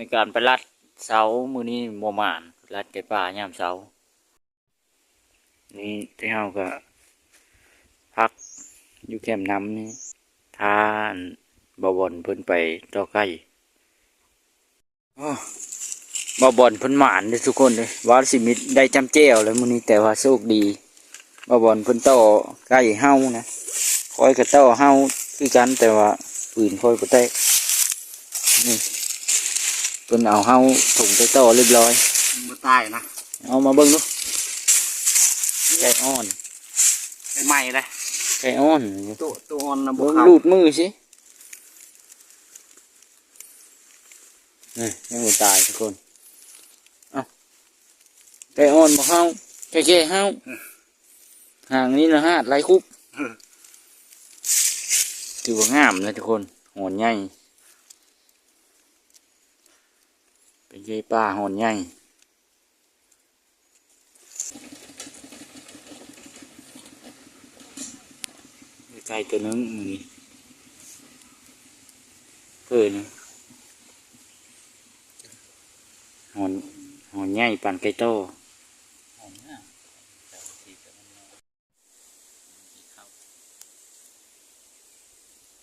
ในการไปลัดเสามือนี้โมมานลัดไก่ป่ายามเสา นี่ที่เฮาก็ พักอยู่แคมป์น้ำนี่ทานบอบอนเพิ่นไปต่อไก่อ้อบอบอนเพิ่นหมานเลยทุกคนเลยว่าสิมิได้จำเจ้วแล้วมื้อนี้แต่ว่าโชคดีบอบอนเพิ่นต่อไก่เฮานะคอยกับต่อเฮาคือกันแต่ว่าปืนคอยบ่ได้นี่ เพิ่นเอาเฮาถุงไปต่อเรียบร้อยมาตายนะเอามาเบิ่งดูไก่อ่อนไอ้ใหม่เลยไก่อ่อนตัวตัวอ่อนนะบุเบิ่งเขาลูดมือสินี่ยังบ่ตายทุกคนเอาไก่อ่อนบ่เฮาแก่ๆเฮาห่างนี้นะฮะไรคุบถือว่างามเลยทุกคนหอนใหญ่ เป็นไก่ป่าหอนใหญ่ไก่ตัวนึงมือนี้เพื่อนหอนหอนใหญ่ปานไก่โต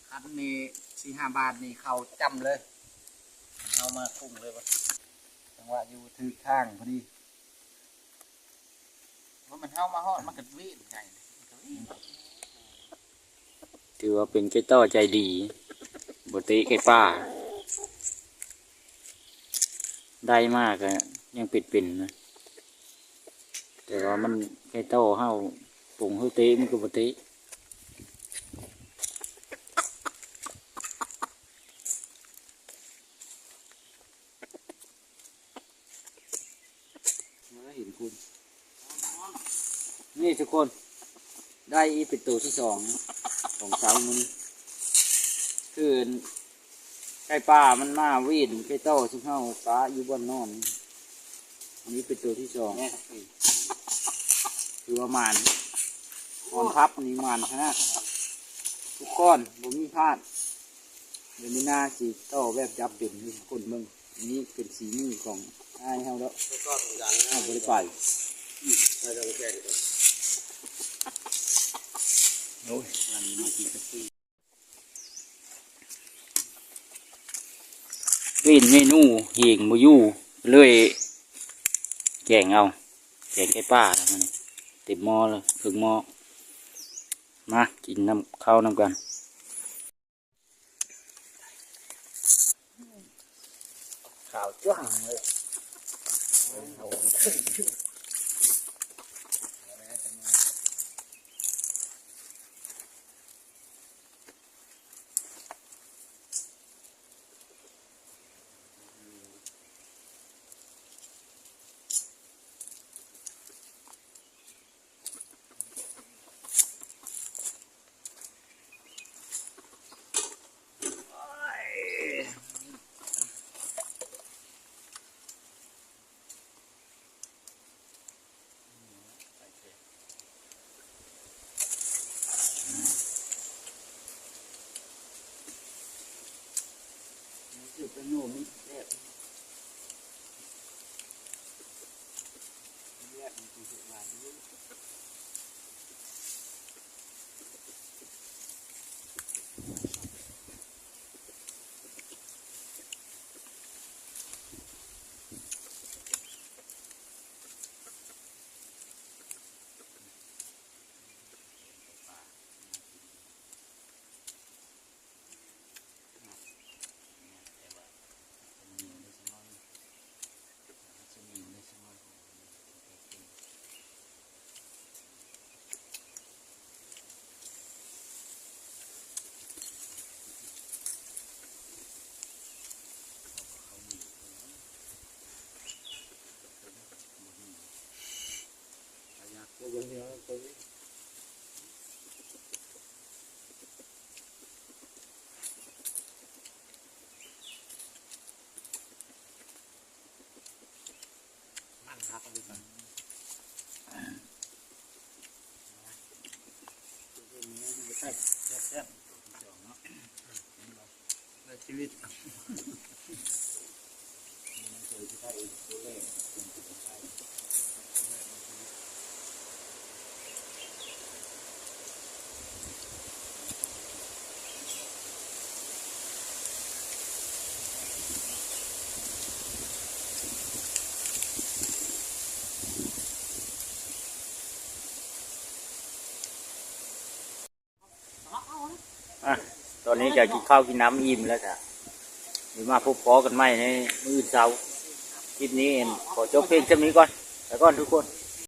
คันนี้สี่ห้าบาทนี่เขาจำเลย เอามาคุ้มเลยวะ งหวะอยู่ถือข้างพอดีว่ามันเข้ามาฮอดมันก็วิ่งไงมันก็วิ่งถือว่าเป็นไก่โต้ใจดีบติไก่ป้า ได้มากอะยังปิดปิ่นๆนะแต่ว่ามันไก่โต้เฮาปุ่งเฮาเตะมันก็บติมาเห็นคุณ นี่ทุกคน ได้อีเป็นตัวที่สองของเสามันคือไก่ป่ามันมาวิ่งไก่โต้ซึ่งเฮาปลาอยู่บนนอน อันนี้เป็นตัวที่สองคือว่ามานนอนพับอันนี้มานขนาดทุกก้อนผมมีพลาดเดี๋ยวนี้หน้าสีโต้แบบจับเป็นนี่คนเมืองอันนี้เป็นสีมือของไอ้ายเฮาแล้วแล้วก็ตรงกลางเฮาบริไปใส่ตรงแขน โอ้ยอันนี้มากินกาแฟ เป็นเมนูเหงบอยู่เลยแกงเอาแกงไก่ป้าแล้วมันเต็มหม้อเลยถึงหม้อมากินน้ำข้าวน้ำกันข่าวจ้างเลย เป็นโน่มิแรกแรกมันคือสุดมาด้ ยนั่งพักกันดีกว่าใช่แซ่บแซ่บในชีวิต อะตอนนี้จะกินข้าวกินน้ำอิ่มแล้วจ้ะมีมาพบพอกันไหมในมื้อเช้าคลิปนี้เองขอจบเพลงจะนี้ก่อนแล้วก่อนทุกคน